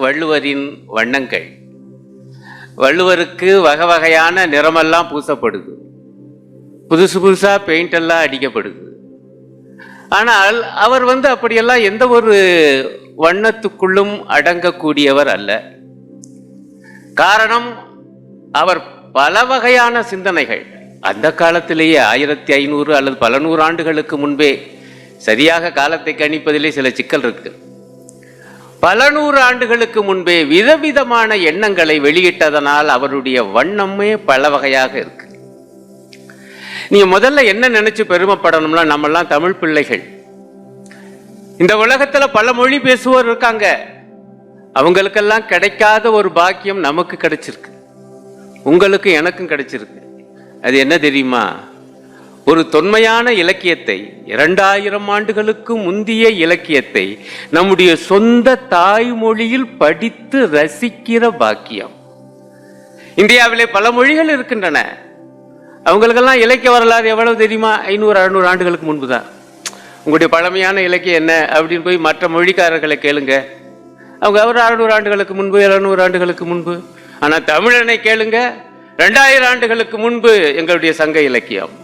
வள்ளுவரின் வண்ணங்கள். வள்ளுவருக்கு வகை வகையான நிறமெல்லாம் பூசப்படுது. புதுசு புதுசாக பெயிண்ட் எல்லாம் அடிக்கப்படுது. ஆனால் அவர் வந்து அப்படியெல்லாம் எந்த ஒரு வண்ணத்துக்குள்ளும் அடங்கக்கூடியவர் அல்ல. காரணம் அவர் பல வகையான சிந்தனைகள். அந்த காலத்திலேயே ஆயிரத்தி ஐநூறு அல்லது பல நூறு ஆண்டுகளுக்கு முன்பே சரியாக காலத்தை கணிப்பதிலே சில சிக்கல் இருக்குது பல நூறு ஆண்டுகளுக்கு முன்பே விதவிதமான எண்ணங்களை வெளியிட்டதனால் அவருடைய வண்ணமே பல வகையாக இருக்கு. நீங்க முதல்ல என்ன நினைச்சு பெருமைப்படணும்னா நம்மெல்லாம் தமிழ் பிள்ளைகள். இந்த உலகத்துல பல மொழி பேசுவோர் இருக்காங்க. அவங்களுக்கெல்லாம் கிடைக்காத ஒரு பாக்கியம் நமக்கு கிடைச்சிருக்கு. உங்களுக்கு எனக்கும் கிடைச்சிருக்கு. அது என்ன தெரியுமா? ஒரு தொன்மையான இலக்கியத்தை இரண்டாயிரம் ஆண்டுகளுக்கு முந்திய இலக்கியத்தை நம்முடைய சொந்த தாய்மொழியில் படித்து ரசிக்கிற பாக்கியம். இந்தியாவிலே பல மொழிகள் இருக்கின்றன. அவங்களுக்கெல்லாம் இலக்கிய வரலாறு எவ்வளவு தெரியுமா? ஐநூறு அறுநூறு ஆண்டுகளுக்கு முன்பு தான் உங்களுடைய பழமையான இலக்கியம் என்ன? அப்படின்னு போய் மற்ற மொழிக்காரர்களை கேளுங்க. அவங்க ஒரு அறுநூறு ஆண்டுகளுக்கு முன்பு இரநூறு ஆண்டுகளுக்கு முன்பு. ஆனால் தமிழனை கேளுங்க. ரெண்டாயிரம் ஆண்டுகளுக்கு முன்பு எங்களுடைய சங்க இலக்கியம்.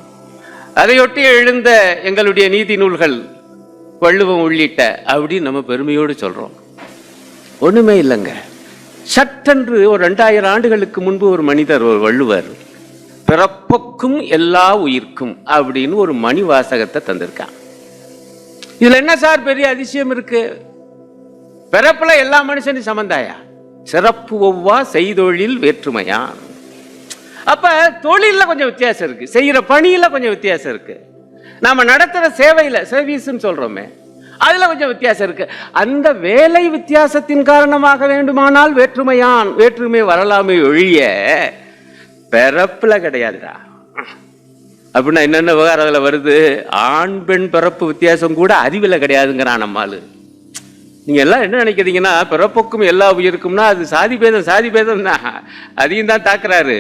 அதையொட்டி எழுந்த எங்களுடைய நீதி நூல்கள் வள்ளுவம் உள்ளிட்ட அப்படின்னு நம்ம பெருமையோடு சொல்றோம். ஒண்ணுமே இல்லைங்க. சட்டென்று ஒரு ரெண்டாயிரம் ஆண்டுகளுக்கு முன்பு ஒரு மனிதர் ஒரு வள்ளுவர் பிறப்புக்கும் எல்லா உயிர்க்கும் அப்படின்னு ஒரு மணி வாசகத்தை தந்திருக்கான். இதுல என்ன சார் பெரிய அதிசயம் இருக்கு? பிறப்புல எல்லா மனுஷனும் சமந்தாயா? சிறப்பு ஒவ்வா செய்தொழில் வேற்றுமையான். அப்ப தொழிலில் கொஞ்சம் வித்தியாசம் இருக்கு. செய்யற பணியில கொஞ்சம் வித்தியாசம் இருக்கு. நாம நடத்துற சேவையில சர்வீஸ்ன்னு சொல்றோமே அதுல கொஞ்சம் வித்தியாசம் இருக்கு. அந்த வேலை வித்தியாசத்தின் காரணமாக வேண்டுமானால் வேற்றுமையான் வேற்றுமை வரலாமை ஒழிய பிறப்புல கிடையாதுடா. அப்படின்னா என்னென்ன விவகாரம் வருது? ஆண் பெண் பிறப்பு வித்தியாசம் கூட அறிவில் கிடையாதுங்கிறான் நம்மாலு நீங்கள் எல்லாம் என்ன நினைக்கிறீங்கன்னா பிறப்புக்கும் எல்லா உயிருக்கும்னா அது சாதி பேதம் சாதி பேதம் தான். அதையும் தான் தாக்குறாரு.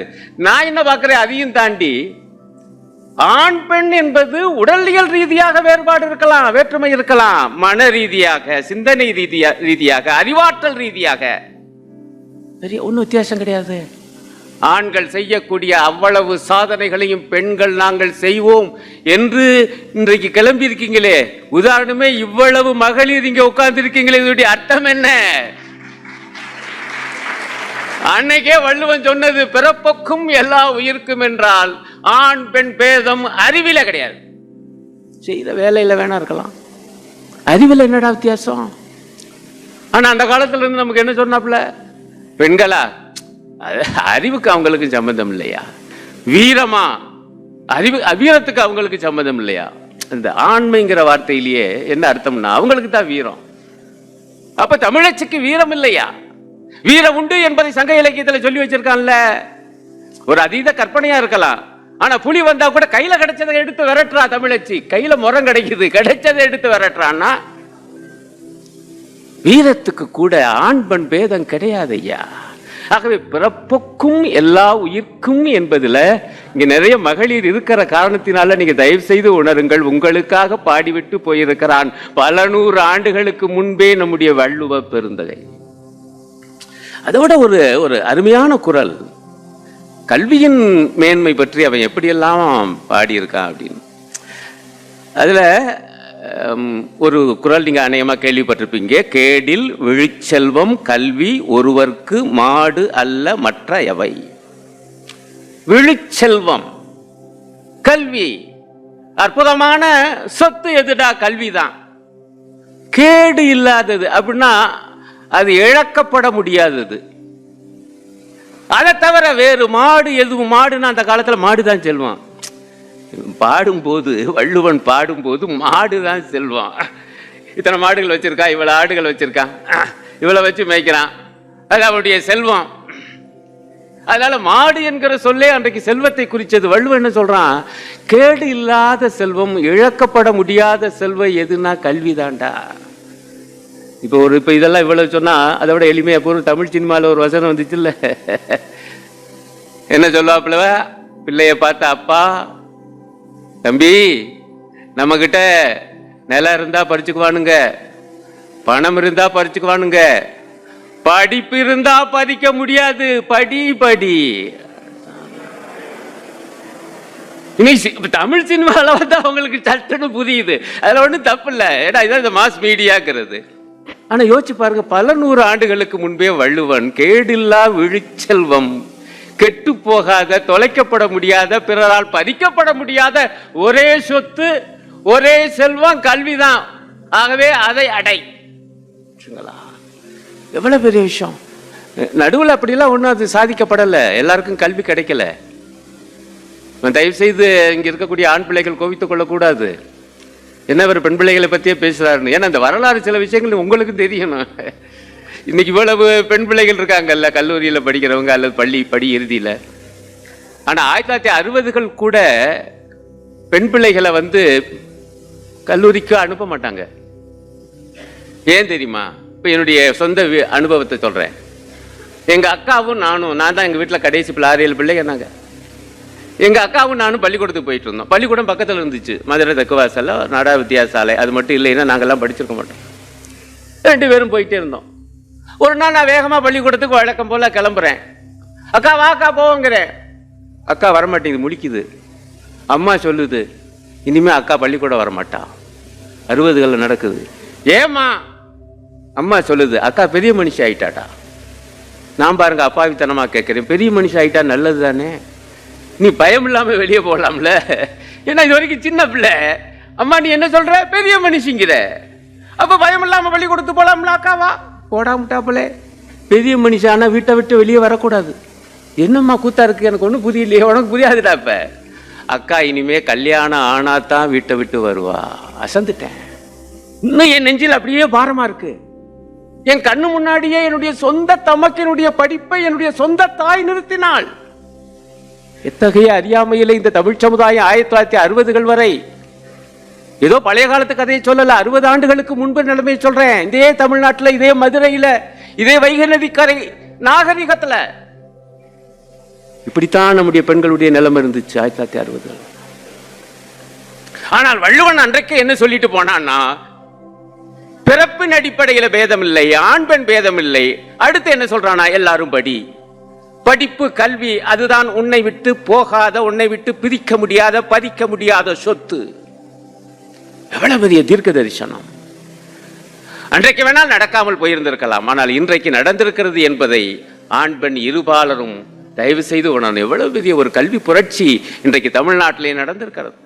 நான் என்ன பார்க்குறேன்? அதையும் தாண்டி ஆண் பெண் என்பது உடலியல் ரீதியாக வேறுபாடு இருக்கலாம் வேற்றுமை இருக்கலாம். மன ரீதியாக சிந்தனை ரீதியாக ரீதியாக அறிவாற்றல் ரீதியாக. பெரிய ஒன்றும் வித்தியாசம் கிடையாது. ஆண்கள் செய்யக்கூடிய அவ்வளவு சாதனைகளையும் பெண்கள் நாங்கள் செய்வோம் என்று இன்றைக்கு கிளம்பி இருக்கீங்களே உதாரணமே இவ்வளவு மகளிர் இங்க உட்கார்ந்து இருக்கீங்களே அர்த்தம் என்ன? அன்னைக்கே வள்ளுவன் சொன்னது பிறப்புக்கும் எல்லா உயிர்க்கும் என்றால் ஆண் பெண் பேதம் அறிவில கிடையாது. செய்த வேலையில வேணா இருக்கலாம். அறிவில் என்னடா வித்தியாசம்? ஆனா அந்த காலத்துல இருந்து நமக்கு என்ன சொன்னாப்புல? பெண்களா அறிவுக்கு அவங்களுக்கு சம்மந்தம் இல்லையா? வீரமா? அறிவு வீரத்துக்கு அவங்களுக்கு சம்மந்தம் இல்லையா? இந்த ஆண்மைங்கிற வார்த்தையிலேயே என்ன அர்த்தம்னா அவங்களுக்கு தான் வீரம். அப்ப தமிழச்சிக்கு வீரம் இல்லையா? வீரம் உண்டு என்பதை சங்க இலக்கியத்துல சொல்லி வச்சிருக்கான்ல. ஒரு அதீத கற்பனையா இருக்கலாம். ஆனா புலி வந்தா கூட கையில கிடைச்சதை எடுத்து விரட்டுறா தமிழச்சி. கையில முறம் கிடைக்குது. கிடைச்சதை எடுத்து விரட்டுறான்னா? வீரத்துக்கு கூட ஆண் பெண் பேதம் கிடையாது ஐயா ஆகவே பிறப்புக்கும் எல்லா உயிர்க்கும் என்பதில் இங்கே நிறைய மகளிர் இருக்கிற காரணத்தினால நீங்கள் தயவு செய்து உணருங்கள். உங்களுக்காக பாடிவிட்டு போயிருக்கிறான். பல நூறு ஆண்டுகளுக்கு முன்பே நம்முடைய வள்ளுவ பெருந்தகை. அதோட ஒரு ஒரு அருமையான குரல். கல்வியின் மேன்மை பற்றி அவன் எப்படியெல்லாம் பாடியிருக்கான் அப்படின்னு. அதில் ஒரு குரல் நீங்கள் அநேகமாக கேள்விப்பட்டிருப்பீங்க. கேடில் விழிச்செல்வம் கல்வி ஒருவர்க்கு மாடு அல்ல மற்ற எவை? விழிச்செல்வம் கல்வி. அற்புதமான சொத்து எதுடா கல்வி தான் கேடு இல்லாதது அப்படின்னா அது இழக்கப்பட முடியாதது. அதை தவிர வேறு மாடு எதுவும் மாடுன்னா அந்த காலத்தில் மாடு தான் செல்வான். பாடும்போது வள்ளுவன் பாடும்போது மாடு தான் செல்வம் இத்தனை மாடுகள் வச்சுருக்கான் இவ்வளோ ஆடுகள் வச்சிருக்கான் இவ்வளோ வச்சு மேய்க்கிறான். அது அவனுடைய செல்வம். அதனால மாடு என்கிற சொல்லே அன்றைக்கு செல்வத்தை குறித்தது வள்ளுவன் என்ன சொல்றான்? கேடு இல்லாத செல்வம் இழக்கப்பட முடியாத செல்வம் எதுனா கல்விதான்டா. இப்போ ஒரு இப்போ இதெல்லாம் இவ்வளவு சொன்னா அதை விட எளிமையா போகும் தமிழ் சினிமாவில் ஒரு வசனம் வந்துச்சுல்ல. என்ன சொல்லுவா பிள்ளைய பார்த்த அப்பா தம்பி நம்மக்கிட்ட நிலம் இருந்தா பறிச்சுக்குவானுங்க பணம் இருந்தா பறிச்சுக்குவானுங்க படிப்பு இருந்தா பதிக்க முடியாது. படி படி. இன்னைக்கு தமிழ் சினிமாவில் வந்து அவங்களுக்கு சட்டுன்னு புரியுது. அதில் ஒன்றும் தப்பு இல்லை ஏன்னா இதான் இந்த மாஸ் மீடியாங்கிறது ஆனால் யோசிச்சு பாருங்க பல நூறு ஆண்டுகளுக்கு முன்பே வள்ளுவன் கேடில்லா விழிச்செல்வம் கெட்டு போகாத தொலைக்கப்பட முடியாத பிறரால் பதிக்கப்பட முடியாத ஒரே சொத்து ஒரே செல்வம் கல்விதான். ஆகவே அதை அடை. எவ்வளவு பெரிய விஷயம்? நடுவில் அப்படிலாம் ஒன்றும் அது சாதிக்கப்படலை. எல்லாருக்கும் கல்வி கிடைக்கல. தயவு செய்து இங்க இருக்கக்கூடிய ஆண் பிள்ளைகள் கோவித்துக் கொள்ளக்கூடாது. என்ன ஒரு பெண் பிள்ளைகளை பத்தியே பேசுறாருன்னு? ஏன்னா அந்த வரலாறு சில விஷயங்கள் உங்களுக்கு தெரியணும் இன்னைக்கு இவ்வளவு பெண் பிள்ளைகள் இருக்காங்கல்ல கல்லூரியில் படிக்கிறவங்க அல்லது பள்ளி படி இறுதியில். ஆனால் ஆயிரத்தி தொள்ளாயிரத்தி அறுபதுகள் கூட பெண் பிள்ளைகளை வந்து கல்லூரிக்கு அனுப்ப மாட்டாங்க. ஏன் தெரியுமா? இப்போ என்னுடைய சொந்த வி- அனுபவத்தை சொல்கிறேன் எங்கள் அக்காவும் நானும் நான் தான் எங்கள் வீட்டில் கடைசி பிள்ளை பிள்ளைங்க நாங்கள் எங்கள் அக்காவும் நானும் பள்ளிக்கூடத்துக்கு போயிட்டு இருந்தோம். பள்ளிக்கூடம் பக்கத்தில் இருந்துச்சு. மதுரை தெக்குவாசலில் நாடா வித்தியாசாலை அது மட்டும் இல்லைன்னா நாங்கள்லாம் படிச்சிருக்க மாட்டோம். ரெண்டு பேரும் போயிட்டே இருந்தோம். ஒரு நாள் நான் வேகமா பள்ளிக்கூடத்துக்கு வழக்கம் போல கிளம்புறேன். அக்கா வா அக்கா போங்கிறேன் அக்கா வரமாட்டேங்குது முழிக்குது அம்மா சொல்லுது இனிமே அக்கா பள்ளிக்கூடம் வரமாட்டா. அறுபதுகளில் நடக்குது. ஏம்மா? அம்மா சொல்லுது அக்கா பெரிய மனுஷி ஆயிட்டாடா. நான் பாருங்க அப்பாவித்தனமா கேட்குறேன் பெரிய மனுஷி ஆயிட்டா நல்லது தானே? நீ பயம் இல்லாம வெளியே போகலாம்ல ஏன்னா இது வரைக்கும் சின்ன பிள்ளை. அம்மா நீ என்ன சொல்ற? பெரிய மனுஷிங்கிற. அப்ப பயம் இல்லாம வெளியே கொடுத்து போலாம்ல அக்காவா? போடாமட்டாப்புல. பெரிய மனுஷானா வீட்டை விட்டு வெளியே வரக்கூடாது. என்னம்மா கூத்தா இருக்கு? எனக்கு ஒன்றும் புரியலையே. உனக்கு புரியாதுடா இப்ப. அக்கா இனிமே கல்யாணம் ஆனா தான் வீட்டை விட்டு வருவா. அசந்துட்டேன். இன்னும் என் நெஞ்சில் அப்படியே பாரமா இருக்கு. என் கண்ணு முன்னாடியே என்னுடைய சொந்த தமக்கினுடைய படிப்பை என்னுடைய சொந்த தாய் நிறுத்தினாள். எத்தகைய அறியாமையில இந்த தமிழ் சமுதாயம் ஆயிரத்தி தொள்ளாயிரத்தி அறுபதுகள் வரை ஏதோ பழைய காலத்து கதையை சொல்லல அறுபது ஆண்டுகளுக்கு முன்பு நிலைமையை சொல்றேன். இதே தமிழ்நாட்டில் இதே மதுரையில் இதே வைகை நதிக்கரை நாகரிகத்தில். இப்படித்தான் நம்முடைய பெண்களுடைய நிலைமை இருந்துச்சு ஆயிரத்தி தொள்ளாயிரத்தி அறுபது ஆனால் வள்ளுவன் அன்றைக்கு என்ன சொல்லிட்டு போனான்னா பிறப்பின் அடிப்படையில் பேதம் இல்லை ஆண் பெண் பேதம் இல்லை அடுத்து என்ன சொல்றானா எல்லாரும் படி. படிப்பு கல்வி அதுதான் உன்னை விட்டு போகாத உன்னை விட்டு பிரிக்க முடியாத பதிக்க முடியாத சொத்து. எவ்வளவு பெரிய தீர்க்க தரிசனம் அன்றைக்கு வேணால் நடக்காமல் போயிருந்திருக்கலாம் ஆனால் இன்றைக்கு நடந்திருக்கிறது என்பதை ஆண் பெண் இருபாலரும் தயவு செய்து உணரணும். எவ்வளவு பெரிய ஒரு கல்வி புரட்சி இன்றைக்கு தமிழ்நாட்டிலே நடந்திருக்கிறது.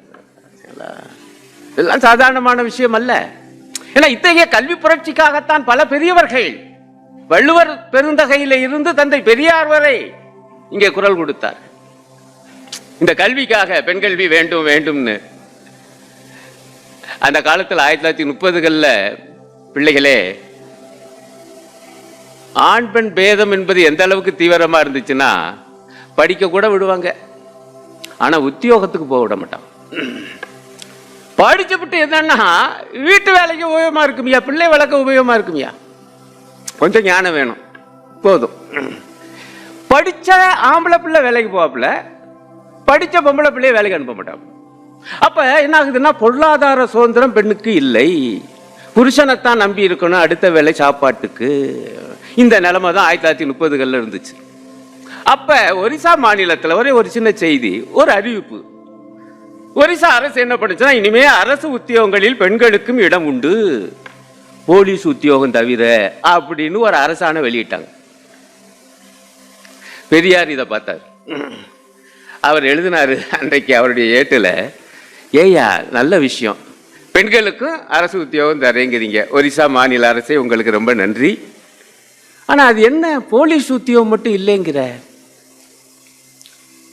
இதெல்லாம் சாதாரணமான விஷயம் அல்ல. ஏன்னா இத்தகைய கல்வி புரட்சிக்காகத்தான் பல பெரியவர்கள் வள்ளுவர் பெருந்தகையில இருந்து தந்தை பெரியார் வரை இங்கே குரல் கொடுத்தார். இந்த கல்விக்காக பெண் கல்வி வேண்டும் வேண்டும்னு அந்த காலத்தில் ஆயிரத்தி தொள்ளாயிரத்தி முப்பதுகளில் பிள்ளைகளே ஆண் பெண் பேதம் என்பது எந்த அளவுக்கு தீவிரமாக இருந்துச்சுன்னா படிக்க கூட விடுவாங்க. ஆனால் உத்தியோகத்துக்கு போக விட மாட்டான் படிச்சுவிட்டு என்னன்னா வீட்டு வேலைக்கு உபயோகமாக இருக்குமியா? பிள்ளை வளர்க்க உபயோகமாக இருக்குமியா? கொஞ்சம் ஞானம் வேணும். போதும். படித்த ஆம்பளை பிள்ளை வேலைக்கு போவாப்புல படித்த பொம்பளை பிள்ளைய வேலைக்கு அனுப்ப மாட்டான் அப்ப என்ன ஆகுதுன்னா பொருளாதார சுதந்திரம் பெண்ணுக்கு இல்லை. புருஷனைத்தான் நம்பி இருக்கணும் அடுத்த வேலை சாப்பாட்டுக்கு. இந்த நிலைமை தான் ஆயிரத்தி தொள்ளாயிரத்தி முப்பதுகளில் இருந்துச்சு. அப்போ ஒரிசா மாநிலத்தில் ஒரே ஒரு சின்ன செய்தி ஒரு அறிவிப்பு. ஒரிசா அரசு என்ன பண்ணுச்சுன்னா இனிமே அரசு உத்தியோகங்களில் பெண்களுக்கும் இடம் உண்டு. போலீஸ் உத்தியோகம் தவிர அப்படின்னு ஒரு அரசாணை வெளியிட்டாங்க. பெரியார் இதை பார்த்தார். அவர் எழுதினாரு அன்றைக்கு அவருடைய ஏட்டில் ஏய்யா நல்ல விஷயம். பெண்களுக்கும் அரசு உத்தியோகம் தரேங்கிறீங்க. ஒரிசா மாநில அரசே உங்களுக்கு ரொம்ப நன்றி. ஆனால் அது என்ன? போலீஸ் உத்தியோகம் மட்டும் இல்லைங்கிற.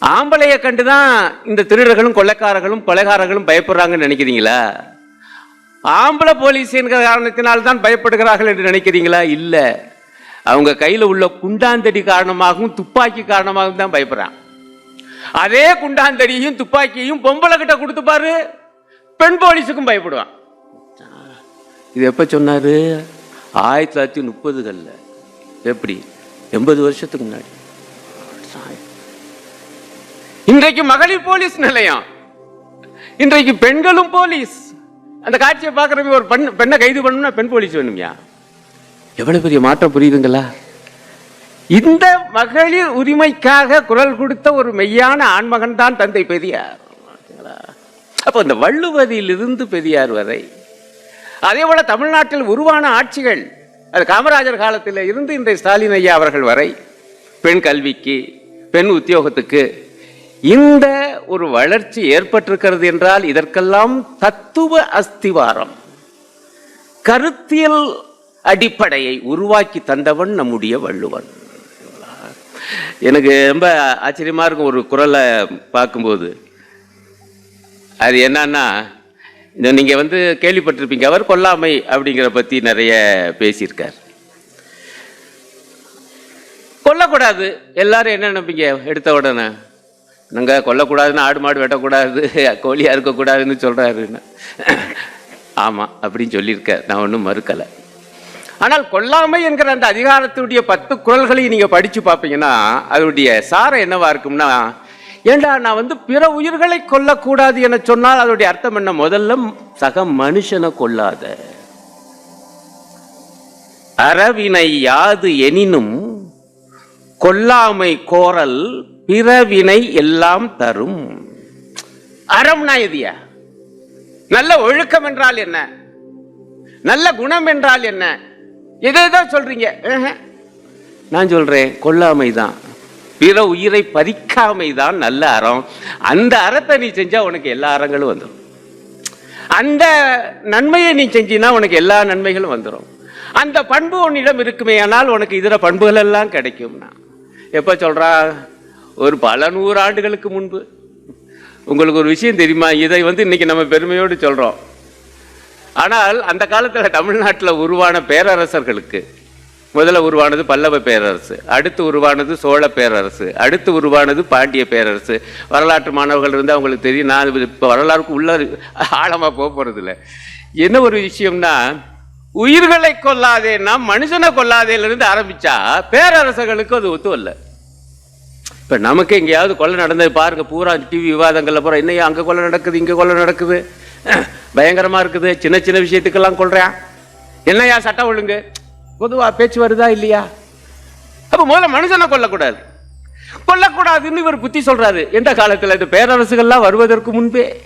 ஆம்பளையை கண்டு தான் இந்த திருடர்களும் கொள்ளைக்காரர்களும் கொலைகாரர்களும் பயப்படுறாங்கன்னு நினைக்கிறீங்களா? ஆம்பளை போலீஸ் என்கிற காரணத்தினால் தான் பயப்படுகிறார்கள் என்று நினைக்கிறீங்களா? இல்லை. அவங்க கையில் உள்ள குண்டாந்தடி காரணமாகவும் துப்பாக்கி காரணமாகவும் தான் பயப்படுறான் அதே குண்டாந்தடியையும் துப்பாக்கியையும் பொம்பளை கிட்ட கொடுத்து பாரு. பெண் போலீஸுக்கும் பயப்படுவான். இது எப்ப சொன்னாரு? ஆயிரத்தி தொள்ளாயிரத்தி முப்பதுகள்ல. எப்படி? எண்பது வருஷத்துக்கு முன்னாடி. இன்றைக்கு மகளிர் போலீஸ் நிலையம். இன்றைக்கு பெண்களும் போலீஸ். அந்த காட்சியை பார்க்குறவங்க ஒரு பெண் பெண்ணை கைது பண்ணணும்னா பெண் போலீஸ் வேணும்யா? எவ்வளவு பெரிய மாற்றம் புரியுதுங்களா? இந்த மகளிர் உரிமைக்காக குரல் கொடுத்த ஒரு மெய்யான ஆண்மகன் தான் தந்தை பெரியார். அப்போ இந்த வள்ளுவதியிலிருந்து பெரியார் வரை அதே போல தமிழ்நாட்டில் உருவான ஆட்சிகள் அது காமராஜர் காலத்தில் இருந்து இன்றைய ஸ்டாலின் ஐயா அவர்கள் வரை பெண் கல்விக்கு பெண் உத்தியோகத்துக்கு இந்த ஒரு வளர்ச்சி ஏற்பட்டிருக்கிறது என்றால் இதற்கெல்லாம் தத்துவ அஸ்திவாரம் கருத்தியல் அடிப்படையை உருவாக்கி தந்தவன் நம்முடைய வள்ளுவன். எனக்கு ரொம்ப ஆச்சரியமாக இருக்கும் ஒரு குரலை பார்க்கும்போது. அது என்னன்னா நீங்கள் வந்து கேள்விப்பட்டிருப்பீங்க அவர் கொல்லாமை அப்படிங்கிற பற்றி நிறைய பேசியிருக்கார். கொல்லக்கூடாது. எல்லாரும் என்ன நினைப்பீங்க? எடுத்த உடனே நாங்கள் கொல்லக்கூடாதுன்னு ஆடு மாடு வெட்டக்கூடாது கோழியாக இருக்கக்கூடாதுன்னு சொல்கிறாருன்னு ஆமாம் அப்படின்னு சொல்லியிருக்கார். நான் ஒன்றும் மறுக்கலை. ஆனால் கொல்லாமை என்கிற அந்த அதிகாரத்துடைய பத்து குரல்களை நீங்கள் படித்து பார்ப்பீங்கன்னா அதனுடைய சாரம் என்னவா இருக்கும்னா ஏண்டா நான் வந்து பிற உயிர்களை கொல்லக்கூடாது என சொன்னால் அதனுடைய அர்த்தம் என்ன? முதல்ல சக மனுஷனை கொல்லாத. அறவினை யாது எனினும் கொல்லாமை கோரல் பிறவினை எல்லாம் தரும். அறம்னா எதியா? நல்ல ஒழுக்கம் என்றால் என்ன? நல்ல குணம் என்றால் என்ன? எதை தான் சொல்றீங்க. நான் சொல்றேன் கொல்லாமை தான் பிற உயிரை பறிக்காமை தான் நல்ல அறம். அந்த அறத்தை நீ செஞ்சா உனக்கு எல்லா அறங்களும் வந்துடும் அந்த நன்மையை நீ செஞ்சினா உனக்கு எல்லா நன்மைகளும் வந்துடும் அந்த பண்பு உன்னிடம் இருக்குமே ஆனால் உனக்கு இதர பண்புகள் எல்லாம் கிடைக்கும்னா எப்போ சொல்றா? ஒரு பல நூறு ஆண்டுகளுக்கு முன்பு. உங்களுக்கு ஒரு விஷயம் தெரியுமா? இதை வந்து இன்னைக்கு நம்ம பெருமையோடு சொல்றோம். ஆனால் அந்த காலத்தில் தமிழ்நாட்டில் உருவான பேரரசர்களுக்கு முதல்ல உருவானது பல்லவ பேரரசு அடுத்து உருவானது சோழ பேரரசு அடுத்து உருவானது பாண்டிய பேரரசு. வரலாற்று மாணவர்கள் இருந்து அவங்களுக்கு தெரியும். நான் இப்போ வரலாறுக்கு உள்ள ஆழமாக போக போகிறதில்ல என்ன ஒரு விஷயம்னா உயிர்களை கொல்லாதேன்னா மனுஷனை கொல்லாதேலேருந்து ஆரம்பித்தா பேரரசர்களுக்கு அது ஒத்து இப்போ நமக்கு எங்கேயாவது கொலை நடந்தது பாருங்க. பூரா டிவி விவாதங்களில் போகிறோம் என்னையா அங்கே கொலை நடக்குது இங்கே கொலை நடக்குது? பயங்கரமா இருக்குது. சின்ன சின்ன விஷயத்துக்கெல்லாம் கொள்றேன் என்னையா சட்டம் ஒழுங்கு? பொதுவா பேச்சு வருதா இல்லையா? அப்ப முதல்ல மனுஷனை கொல்லக்கூடாது. கொல்லக்கூடாதுன்னு இவர் புத்தி சொல்றாரு. எந்த காலத்துல? இந்த பேரரசுகள்லாம் வருவதற்கு முன்பே.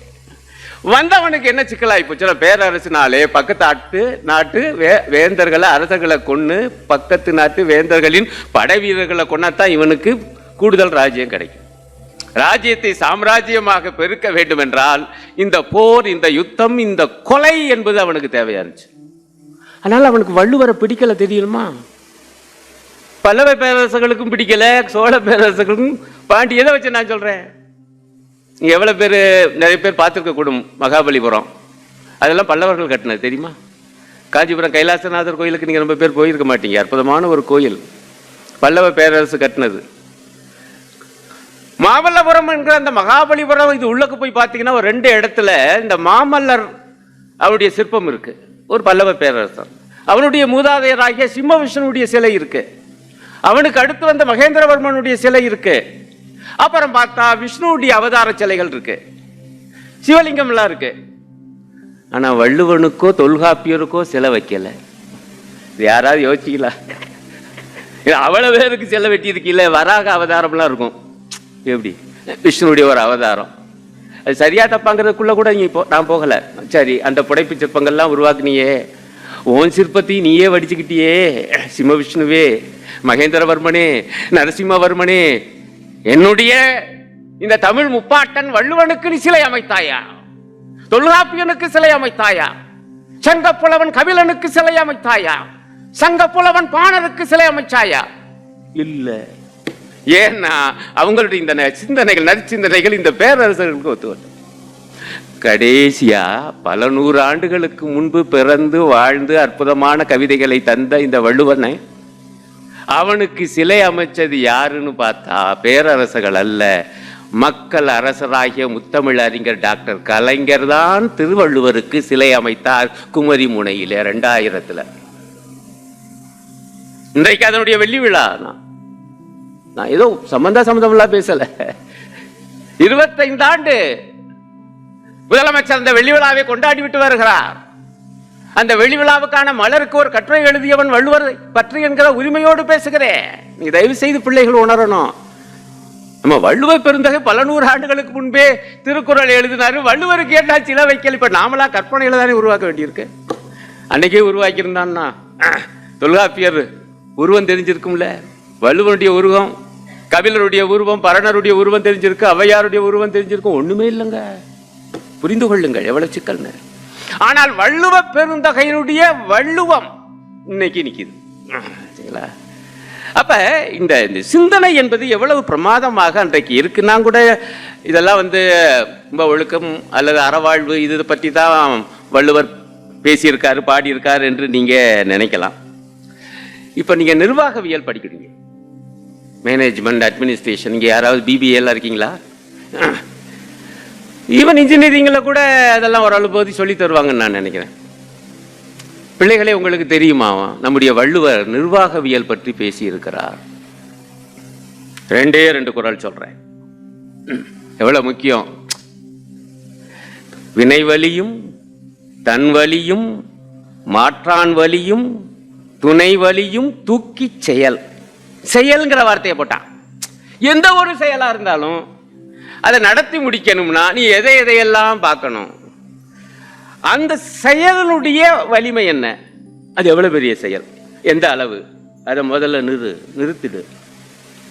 வந்தவனுக்கு என்ன சிக்கலாகி போச்சு? பேரரசுனாலே பக்கத்து அட்டு நாட்டு வே வேந்தர்களை அரசர்களை கொன்று பக்கத்து நாட்டு வேந்தர்களின் படை வீரர்களை கொண்டாத்தான் இவனுக்கு கூடுதல் ராஜ்யம் கிடைக்கும். ராஜ்யத்தை சாம்ராஜ்யமாக பெருக்க வேண்டும் என்றால் இந்த போர் இந்த யுத்தம் இந்த கொலை என்பது அவனுக்கு தேவையா இருந்துச்சு. ஆனால் அவனுக்கு வள்ளுவரை பிடிக்கல தெரியுமா? பல்லவ பேரரசுகளுக்கும் பிடிக்கல சோழ பேரரசுகளுக்கும் பாண்டி எதை வச்சு நான் சொல்றேன்? நீங்க எவ்வளவு பேர் நிறைய பேர் பார்த்துருக்க கூடும் மகாபலிபுரம். அதெல்லாம் பல்லவர்கள் கட்டினது தெரியுமா? காஞ்சிபுரம் கைலாசநாதர் கோயிலுக்கு நீங்க ரொம்ப பேர் போயிருக்க மாட்டீங்க அற்புதமான ஒரு கோயில். பல்லவ பேரரசு கட்டினது. மாமல்லபுரம் என்கிற அந்த மகாபலிபுரம் இது உள்ளக்கு போய் பார்த்தீங்கன்னா ஒரு ரெண்டு இடத்துல இந்த மாமல்லர் அவருடைய சிற்பம் இருக்கு. ஒரு பல்லவ பேரரசர். அவனுடைய மூதாதையராகிய சிம்ம விஷ்ணுடைய சிலை இருக்கு. அவனுக்கு அடுத்து வந்த மகேந்திரவர்மனுடைய சிலை இருக்கு. அப்புறம் பார்த்தா விஷ்ணுடைய அவதார சிலைகள் இருக்கு. சிவலிங்கம் எல்லாம் இருக்கு. ஆனா வள்ளுவனுக்கோ தொல்காப்பியருக்கோ சிலை வைக்கல. இது யாராவது யோசிக்கலாம் இது அவ்வளவு பேருக்கு சிலை வெட்டியிருக்கீங்களே வராக அவதாரம்லாம் இருக்கும். எப்படி? விஷ்ணுடைய ஒரு அவதாரம். அது சரியா தப்பாங்கிறதுக்குள்ள கூட நீ நான் போகல. சரி அந்த புடைப்பு சிற்பங்கள்லாம் உருவாக்குனியே. ஓன் சிற்பத்தையும் நீயே வடிச்சுக்கிட்டியே சிம்ம விஷ்ணுவே மகேந்திரவர்மனே நரசிம்மவர்மனே. என்னுடைய இந்த தமிழ் முப்பாட்டன் வள்ளுவனுக்கு நீ சிலை அமைத்தாயா? தொல்காப்பியனுக்கு சிலை அமைத்தாயா? சங்க புலவன் கபிலனுக்கு சிலை அமைத்தாயா? சங்க புலவன் பாணருக்கு சிலை அமைச்சாயா? இல்லை. ஏன்னா அவங்களுடைய இந்த ந- சிந்தனைகள் நற்சிந்தனைகள் இந்த பேரரசர்களுக்கு ஒத்து வந்தது கடைசியா பல நூறு ஆண்டுகளுக்கு முன்பு பிறந்து வாழ்ந்து அற்புதமான கவிதைகளை தந்த இந்த வள்ளுவனை அவனுக்கு சிலை அமைச்சது யாருன்னு பார்த்தா பேரரசர்கள் அல்ல. மக்கள் அரசராகிய முத்தமிழ் அறிஞர் டாக்டர் கலைஞர் தான் திருவள்ளுவருக்கு சிலை அமைத்தார் குமரி முனையிலே ரெண்டாயிரத்துல. இன்றைக்கு அதனுடைய வெள்ளி விழா தான். நான் ஏதோ சம்பந்த சம்பந்தம்லாம் பேசல. இருபத்தைந்து ஆண்டு முதலமைச்சர் அந்த வெள்ளி விழாவை கொண்டாடி விட்டு வருகிறார். அந்த வெளி விழாவுக்கான மலருக்கு ஒரு கட்டுரை எழுதியவன் வள்ளுவர் பற்றி என்கிற உரிமையோடு பேசுகிறேன். நீ தயவு செய்து பிள்ளைகள் உணரணும். நம்ம வள்ளுவ பெருந்தகை பல நூறு ஆண்டுகளுக்கு முன்பே திருக்குறள் எழுதினாரு. வள்ளுவருக்கு ஏற்றா சில வைக்கல? இப்ப நாமளா கற்பனையில தானே உருவாக்க வேண்டியிருக்கு. அன்னைக்கே உருவாக்கியிருந்தான்னா தொல்காப்பியர் உருவம் தெரிஞ்சிருக்கும்ல. வள்ளுவனுடைய உருவம் கபிலருடைய உருவம் பரணருடைய உருவம் தெரிஞ்சிருக்கு அவையாருடைய உருவம் தெரிஞ்சிருக்கும் ஒண்ணுமே இல்லைங்க. புரிந்து கொள்ளுங்கள் எவ்வளவு சிக்கல்னு ஆனால் வள்ளுவ பெருந்தகையினுடைய வள்ளுவம் இன்னைக்கு நிக்குது. சரிங்களா? அப்ப இந்த இந்த சிந்தனை என்பது எவ்வளவு பிரமாதமாக அன்றைக்கு இருக்குன்னா கூட இதெல்லாம் வந்து ரொம்ப ஒழுக்கம் அல்லது அறவாழ்வு இது இதை பற்றி தான் வள்ளுவர் பேசியிருக்காரு பாடியிருக்காரு என்று நீங்க நினைக்கலாம். இப்போ நீங்க நிர்வாகவியல் படிக்கிறீங்க. மேனேஜ்மெண்ட் அட்மினிஸ்ட்ரேஷன் இங்கே யாராவது பிபிஏ இருக்கீங்களா? ஈவன் இன்ஜினியரிங்கில் கூட அதெல்லாம் ஓரளவு பகுதி சொல்லி தருவாங்கன்னு நான் நினைக்கிறேன். பிள்ளைகளே உங்களுக்கு தெரியுமா? நம்முடைய வள்ளுவர் நிர்வாகவியல் பற்றி பேசியிருக்கிறார். ரெண்டே ரெண்டு குரல் சொல்கிறேன் எவ்வளோ முக்கியம்? வினைவலியும் தன்வலியும் மாற்றான் வலியும் துணை வலியும் தூக்கி செயல். செயல்ங்கிற வார்த்தையை போட்டான் எந்த ஒரு செயலா இருந்தாலும் அதை நடத்தி முடிக்கணும்னா நீ எதை எதையெல்லாம் பார்க்கணும்? அந்த செயலுடைய வலிமை என்ன? அது எவ்வளவு பெரிய செயல்? எந்த அளவு? அதை முதல்ல நிறு நிறுத்திடு.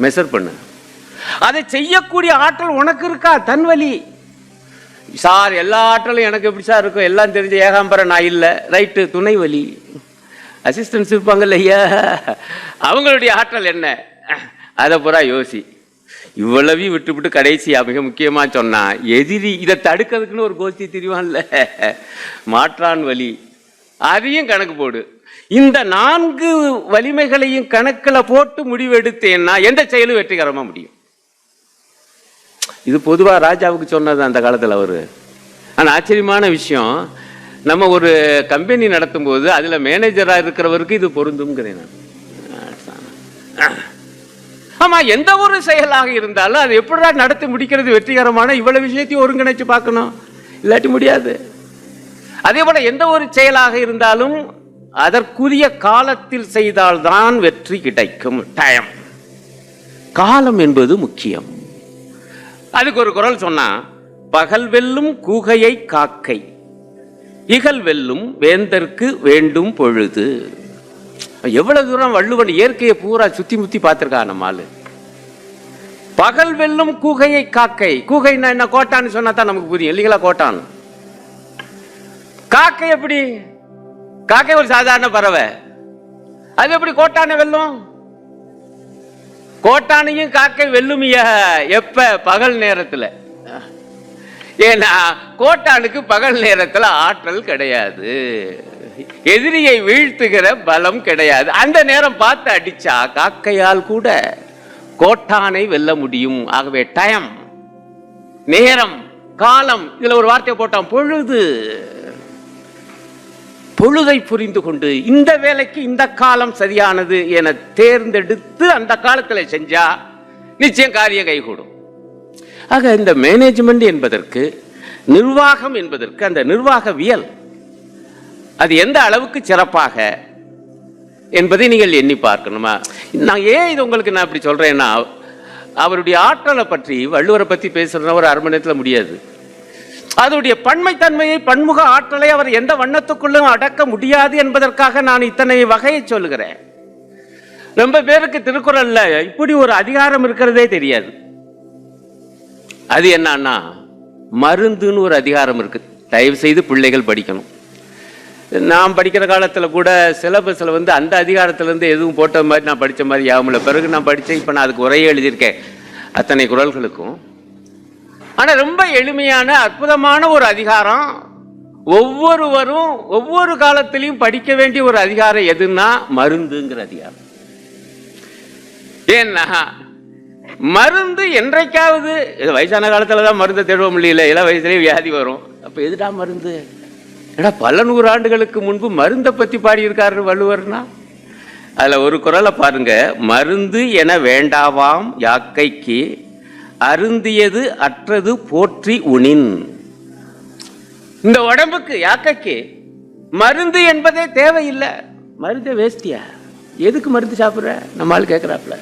மெஷர் பண்ணு. அதை செய்யக்கூடிய ஆற்றல் உனக்கு இருக்கா? தன் வலி. சார் எல்லா ஆற்றலும் எனக்கு எப்படி சார் இருக்கும்? எல்லாம் தெரிஞ்ச ஏகாம்பரம் நான் இல்லை. ரைட்டு துணை வலி. அசிஸ்டன்ஸ் இருப்பாங்கல்ல ஐயா? அவங்களுடைய ஆற்றல் என்ன? அதை பூரா யோசி. இவ்வளவையும் விட்டு விட்டு கடைசியா மிக முக்கியமாக சொன்னான் எதிரி இதை தடுக்கிறதுக்குன்னு ஒரு கோஷ்டி தெரியுவான்ல மாற்றான் வலி. அதையும் கணக்கு போடு. இந்த நான்கு வலிமைகளையும் கணக்கில் போட்டு முடிவெடுத்தேன்னா எந்த செயலும் வெற்றிகரமாக முடியும்? இது பொதுவாக ராஜாவுக்கு சொன்னது அந்த காலத்தில் அவர். ஆனால் ஆச்சரியமான விஷயம் நம்ம ஒரு கம்பெனி நடத்தும் போது அதுல மேனேஜரா இருக்கிறவருக்கு இது பொருந்துங்கிறேன் நான். ஆமா எந்த ஒரு செயலாக இருந்தாலும் அது எப்படிடா நடத்தி முடிக்கிறது வெற்றிகரமான இவ்வளவு விஷயத்தையும் ஒருங்கிணைச்சு பார்க்கணும். இல்லாட்டி முடியாது. அதே போல எந்த ஒரு செயலாக இருந்தாலும் அதற்குரிய காலத்தில் செய்தால்தான் வெற்றி கிடைக்கும். டைம் காலம் என்பது முக்கியம். அதுக்கு ஒரு குரல் சொன்னா பகல் வெல்லும் கூகையை காக்கை. இகல் வெல்லும் வேந்தற்கு வேண்டும் பொழுது. எவ்வளவு தூரம் வள்ளுவன் இயற்கையை பூரா சுத்தி முத்தி பார்த்திருக்கான் நம்ம ஆளு. பகல் வெல்லும் கூகையை காக்கை. கூகைன்னா என்ன? கோட்டான்னு சொன்னா தான் நமக்கு புரியும். இல்லைங்களா கோட்டான்? காக்கை எப்படி? காக்கை ஒரு சாதாரண பறவை. அது எப்படி கோட்டானை வெல்லும்? கோட்டானையும் காக்கை வெல்லுமியா எப்ப? பகல் நேரத்துல. ஏன்னா கோட்டானுக்கு பகல் நேரத்தில் ஆற்றல் கிடையாது. எதிரியை வீழ்த்துகிற பலம் கிடையாது. அந்த நேரம் பார்த்து அடிச்சா காக்கையால் கூட கோட்டானை வெல்ல முடியும். ஆகவே டைம் நேரம் காலம் இதுல ஒரு வார்த்தை போட்டான் பொழுது. பொழுதை புரிந்து கொண்டு இந்த வேலைக்கு இந்த காலம் சரியானது என தேர்ந்தெடுத்து அந்த காலத்தில் செஞ்சா நிச்சயம் காரியம் கைகூடும். ஆக இந்த மேனேஜ்மெண்ட் என்பதற்கு நிர்வாகம் என்பதற்கு அந்த நிர்வாகவியல் அது எந்த அளவுக்கு சிறப்பாக என்பதை நீங்கள் எண்ணி பார்க்கணுமா? நான் ஏன் இது உங்களுக்கு நான் இப்படி சொல்கிறேன்னா அவருடைய ஆற்றலை பற்றி வள்ளுவரை பற்றி பேசுறதுனா ஒரு அரை மணி நேரத்தில் முடியாது. அதனுடைய பன்மைத்தன்மையை பன்முக ஆற்றலை அவர் எந்த வண்ணத்துக்குள்ளும் அடக்க முடியாது என்பதற்காக நான் இத்தனை வகையை சொல்லுகிறேன். ரொம்ப பேருக்கு திருக்குறளில் இப்படி ஒரு அதிகாரம் இருக்கிறதே தெரியாது. அது என்னன்னா மருந்துன்னு ஒரு அதிகாரம் இருக்கு. தயவு செய்து பிள்ளைகள் படிக்கணும். நான் படிக்கிற காலத்தில் கூட சிலபஸில் வந்து அந்த அதிகாரத்திலேருந்து எதுவும் போட்ட மாதிரி நான் படித்த மாதிரி யாமில்ல பிறகு நான் படித்தேன் இப்போ நான் அதுக்கு உரையே எழுதியிருக்கேன். அத்தனை குரல்களுக்கும். ஆனால் ரொம்ப எளிமையான அற்புதமான ஒரு அதிகாரம். ஒவ்வொருவரும் ஒவ்வொரு காலத்திலையும் படிக்க வேண்டிய ஒரு அதிகாரம் எதுன்னா மருந்துங்கிற அதிகாரம். ஏன்னா மருந்து என்றைக்காவது இது வயசான காலத்தில் தான் மருந்தை தேடுவ முடியல இள வயசுலேயே வியாதி வரும். அப்போ எதுடா மருந்து? ஏடா பல நூறு ஆண்டுகளுக்கு முன்பு மருந்தை பற்றி பாடியிருக்காரு வள்ளுவர்னா? அதில் ஒரு குரலை பாருங்க. மருந்து என வேண்டாவாம் யாக்கைக்கு அருந்தியது அற்றது போற்றி உணின் இந்த உடம்புக்கு யாக்கைக்கு மருந்து என்பதே தேவையில்லை. மருந்தே வேஸ்டியா எதுக்கு மருந்து சாப்பிட்ற? நம்ம ஆள் கேட்குறாப்புல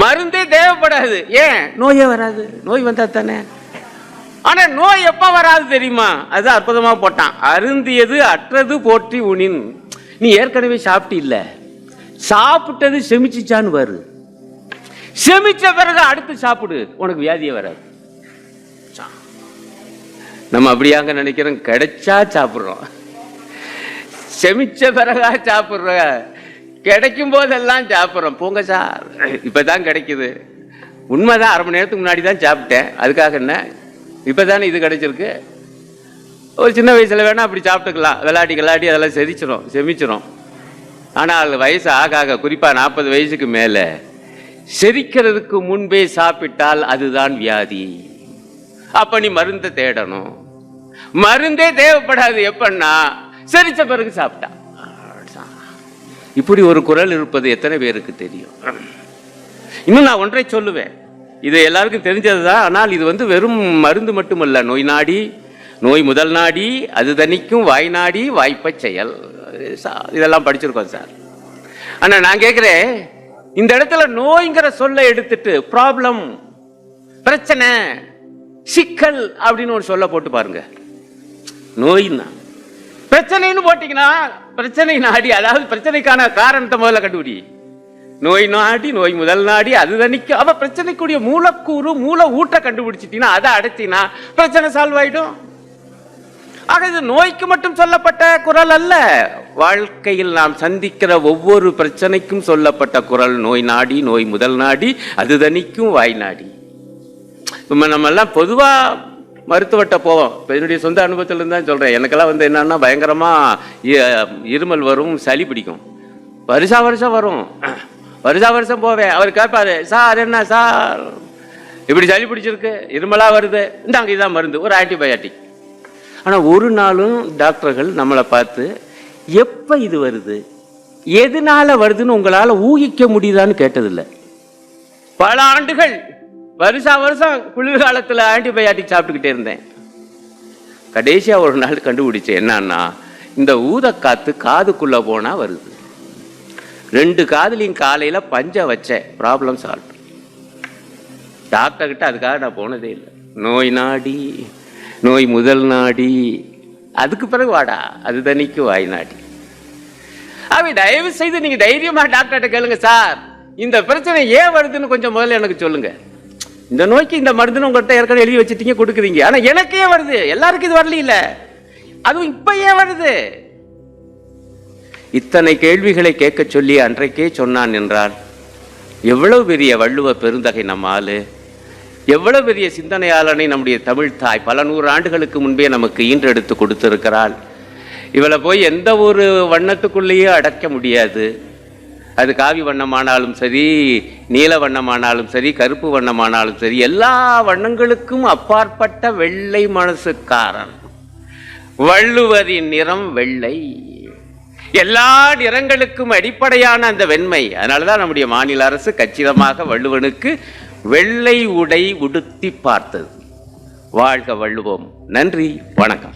மருந்தே தேவைப்படாது. ஏன்? நோயே வராது. நோய் வந்தா தானே? ஆனா நோய் எப்ப வராது தெரியுமா? அது அற்புதமா போட்டான். அருந்தியது அற்றது போற்றி உனின். நீ ஏற்கனவே சாப்பிட்டு இல்ல சாப்பிட்டது செமிச்சிச்சான்னு வரு செமிச்ச பிறகு அடுத்து சாப்பிடு. உனக்கு வியாதியே வராது. நம்ம அப்படியாங்க நினைக்கிறோம். கிடைச்சா சாப்பிட்றோம். செமிச்ச பிறகா சாப்பிட்றோம் கிடைக்கும் போதெல்லாம் சாப்பிட்றோம். போங்க சார். இப்பதான் கிடைக்குது. உண்மைதான் அரை மணி நேரத்துக்கு முன்னாடி தான் சாப்பிட்டேன். அதுக்காக என்ன? இப்போ தானே இது கிடைச்சிருக்கு. ஒரு சின்ன வயசுல வேணால் அப்படி சாப்பிட்டுக்கலாம். விளையாடி விளையாடி அதெல்லாம் செதிச்சிடும் செமிச்சிடும் ஆனால் வயசு ஆக ஆக குறிப்பாக நாற்பது வயசுக்கு மேலே செரிக்கிறதுக்கு முன்பே சாப்பிட்டால் அதுதான் வியாதி. அப்போ நீ மருந்தை தேடணும். மருந்தே தேவைப்படாது. எப்பன்னா செரிச்ச பிறகு சாப்பிட்டா. இப்படி ஒரு குரல் இருப்பது எத்தனை பேருக்கு தெரியும்? இன்னும் நான் ஒன்றை சொல்லுவேன். இது எல்லாருக்கும் தெரிஞ்சதுதான். ஆனால் இது வந்து வெறும் மருந்து மட்டுமல்ல. நோய் நாடி நோய் முதல் நாடி அது தனிக்கும் வாய் நாடி வாய்ப்பை செயல். இதெல்லாம் படிச்சிருக்கோம் சார். ஆனால் நான் கேட்குறேன் இந்த இடத்துல நோய்ங்கிற சொல்லை எடுத்துட்டு ப்ராப்ளம் பிரச்சனை சிக்கல் அப்படின்னு ஒரு சொல்ல போட்டு பாருங்க. நோயின்னா. பிரச்சனைன்னு போட்டிங்கன்னா பிரச்சனை நாடி அதாவது பிரச்சனைக்கான காரணத்தை முதல்ல கண்டுபிடி. நோய் நாடி நோய் முதல் நாடி அது தனிக்கும் அப்ப பிரச்சனைக்குரிய மூலக்கூறு மூல ஊட்ட கண்டுபிடிச்சிட்டீங்கன்னா அதை அடைச்சினா பிரச்சனை சால்வ் ஆயிடும். ஆக இது நோய்க்கு மட்டும் சொல்லப்பட்ட குரல் அல்ல. வாழ்க்கையில் நாம் சந்திக்கிற ஒவ்வொரு பிரச்சனைக்கும் சொல்லப்பட்ட குரல் நோய் நாடி நோய் முதல் நாடி அது தனிக்கும் வாய் நாடி. நம்ம நம்ம எல்லாம் பொதுவாக மருத்துவட்ட போவோம். இப்போ என்னுடைய சொந்த அனுபவத்துல தான் சொல்கிறேன் எனக்கெல்லாம் வந்து என்னன்னா பயங்கரமாக இ- இருமல் வரும் சளி பிடிக்கும். வருஷா வருஷம் வரும். வருஷா வருஷம் போவேன். அவர் கேட்பாரு சார் என்ன சார்? இப்படி சளி பிடிச்சிருக்கு. இருமலாக வருது. இந்தாங்க இதான் மருந்து. ஒரு ஆன்டிபயாட்டிக். ஆனால் ஒரு நாளும் டாக்டர்கள் நம்மளை பார்த்து எப்போ இது வருது? எதனால வருதுன்னு உங்களால் ஊகிக்க முடியுதான்னு கேட்டதில்லை. பல ஆண்டுகள் வருஷா வருஷம் குளிர்காலத்தில் ஆன்டிபயாட்டிக் சாப்பிட்டுக்கிட்டே இருந்தேன். கடைசியாக ஒரு நாள் கண்டுபிடிச்சேன் என்னன்னா இந்த ஊதக்காத்து காதுக்குள்ளே போனால் வருது. ரெண்டு காதுலையும் காலையில் பஞ்ச வச்சேன் ப்ராப்ளம் சால்வ் டாக்டர்கிட்ட அதுக்காக நான் போனதே இல்லை. நோய் நாடி நோய் முதல் நாடி அதுக்கு பிறகு வாடா அது தனிக்கு வாய் நாடி. அவை தயவு செய்து நீங்கள் தைரியமாக டாக்டர்கிட்ட கேளுங்க சார். இந்த பிரச்சனை ஏன் வருதுன்னு கொஞ்சம் முதல்ல எனக்கு சொல்லுங்கள் இந்த நோய்க்கு இந்த மருந்துன்னு உங்கள்கிட்ட ஏற்கனவே எழுதி வச்சுட்டீங்க கொடுக்குறீங்க. ஆனால் எனக்கு ஏன் வருது. எல்லாருக்கும் இது வரல அதுவும் இப்போ ஏன் வருது. இத்தனை கேள்விகளை கேட்க சொல்லி அன்றைக்கே சொன்னான் என்றால் எவ்வளவு பெரிய வள்ளுவ பெருந்தகை நம்ம ஆளு. எவ்வளவு பெரிய சிந்தனையாளனை நம்முடைய தமிழ் தாய் பல நூறு ஆண்டுகளுக்கு முன்பே நமக்கு ஈன்றெடுத்து கொடுத்திருக்கிறாள். இவளை போய் எந்த ஒரு வண்ணத்துக்குள்ளேயே அடக்க முடியாது. அது காவி வண்ணமானாலும் சரி நீல வண்ணமானாலும் சரி கருப்பு வண்ணமானாலும் சரி எல்லா வண்ணங்களுக்கும் அப்பாற்பட்ட வெள்ளை மனசுக்காரன். வள்ளுவரின் நிறம் வெள்ளை. எல்லா நிறங்களுக்கும் அடிப்படையான அந்த வெண்மை. அதனாலதான் நம்முடைய மாநில அரசு கச்சிதமாக வள்ளுவனுக்கு வெள்ளை உடை உடுத்தி பார்த்தது. வாழ்க வள்ளுவோம். நன்றி. வணக்கம்.